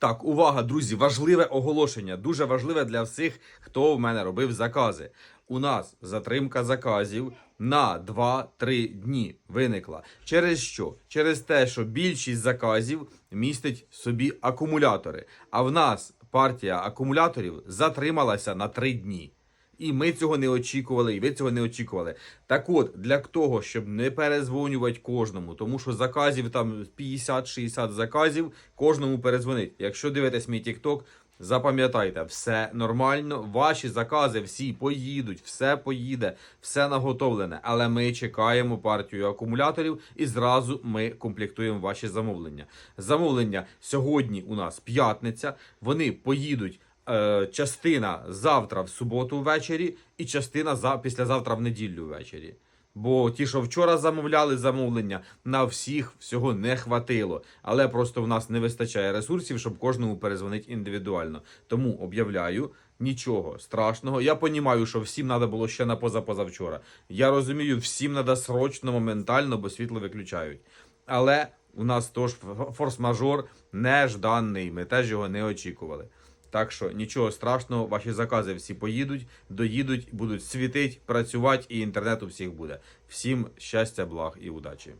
Так, увага, друзі, важливе оголошення. Дуже важливе для всіх, хто в мене робив закази. У нас затримка заказів на 2-3 дні виникла. Через що? Через те, що більшість заказів містить собі акумулятори. А в нас партія акумуляторів затрималася на 3 дні. І ми цього не очікували, і ви цього не очікували. Так от, для того, щоб не перезвонювати кожному, тому що заказів там 50-60 заказів, кожному перезвонить. Якщо дивитесь мій TikTok, запам'ятайте, все нормально, ваші закази всі поїдуть, все поїде, все наготовлене. Але ми чекаємо партію акумуляторів і зразу ми комплектуємо ваші замовлення. Замовлення сьогодні у нас п'ятниця. Вони поїдуть частина завтра в суботу ввечері, і частина за післязавтра в неділю ввечері. Бо ті, що вчора замовляли замовлення, на всіх всього не хватило. Але просто в нас не вистачає ресурсів, щоб кожному перезвонити індивідуально. Тому об'являю. Нічого страшного. Я понімаю, що всім треба було ще на позапозавчора. Я розумію, всім треба срочно, моментально, бо світло виключають. Але у нас теж форс-мажор нежданий. Ми теж його не очікували. Так що нічого страшного, ваші закази всі поїдуть, доїдуть, будуть світить, працювати, і інтернет у всіх буде. Всім щастя, благ і удачі.